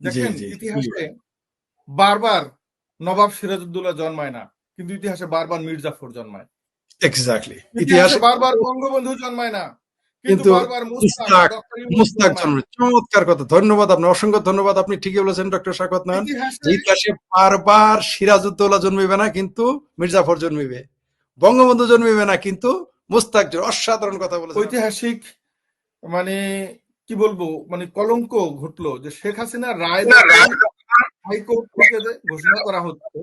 দেখেন। ইতিহাসে বারবার নবাব সিরাজউদ্দৌলা জন্মায় না কিন্তু ইতিহাসে বারবার মির্জাফর জন্মায়। এক্স্যাক্টলি ইতিহাসে বারবার বঙ্গবন্ধু জন্মায় না কিন্তু মুস্তাক চমৎকার কথা ধন্যবাদ আপনি অসংখ্য ধন্যবাদ আপনি ঠিকই বলেছেন ডক্টর শাকত নয়ন ইতিহাসে বারবার সিরাজউদ্দৌলা জন্মিবে না কিন্তু মির্জাফর জন্মিবে বঙ্গবন্ধু জন্মিবে না কিন্তু মুস্তাক অসাধারণ কথা বলেছেন ঐতিহাসিক মানে কি বলব মানে কলঙ্ক ঘটলো যে শেখ হাসিনা রায় হাইকোর্ট থেকে ঘোষণা করা হচ্ছে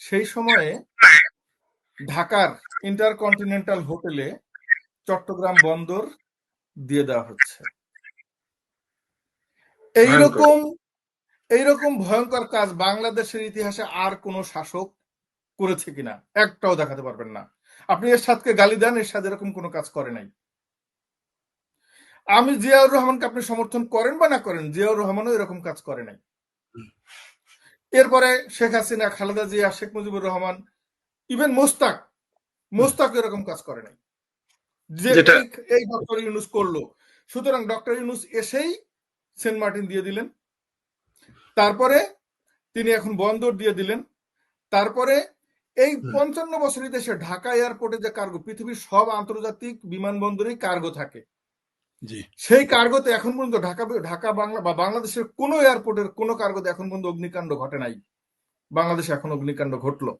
সেই সময়ে ঢাকার ইন্টারকন্টিনেন্টাল হোটেলে চট্টগ্রাম বন্দর দিয়ে দেওয়া হচ্ছে। এইরকম এইরকম ভয়ঙ্কর কাজ বাংলাদেশের ইতিহাসে আর কোন শাসক করেছে কিনা একটাও দেখাতে পারবেন না। আপনি এরশাদকে গালি দেন এরশাদ এরকম কোনো কাজ করে নাই। আমি জিয়াউর রহমানকে আপনি সমর্থন করেন বা না করেন জিয়াউর রহমানও এরকম কাজ করে নাই। এরপরে শেখ হাসিনা খালেদা জিয়া শেখ মুজিবুর রহমান ইভেন মোস্তাক মোস্তাক এরকম কাজ করে নাই। যে এই- ডক্টর ইউনুস করল। সুতরাং ডক্টর ইউনুস এসেই সেন্ট মার্টিন দিয়ে দিলেন। তারপরে তিনি এখন বন্দর দিয়ে দিলেন। তারপরে এই পঞ্চান্ন বছর দেশে ঢাকা এয়ারপোর্টে যে কার্গো পৃথিবীর সব আন্তর্জাতিক বিমানবন্দরেই কার্গো থাকে। সেই কার্গোতে এখন পর্যন্ত ঢাকা ঢাকা বাংলা বা বাংলাদেশের কোনো এয়ারপোর্টের কোনো কার্গোতে এখন পর্যন্ত অগ্নিকাণ্ড ঘটে নাই। বাংলাদেশে এখন অগ্নিকাণ্ড ঘটলো।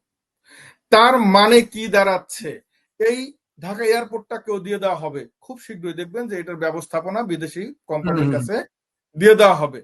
তার মানে কি দাঁড়াচ্ছে? এই ঢাকা এয়ারপোর্টটা কেউ দিয়ে দেওয়া হবে। খুব শীঘ্রই দেখবেন যে এটার ব্যবস্থাপনা বিদেশি কোম্পানির কাছে দিয়ে দেওয়া হবে।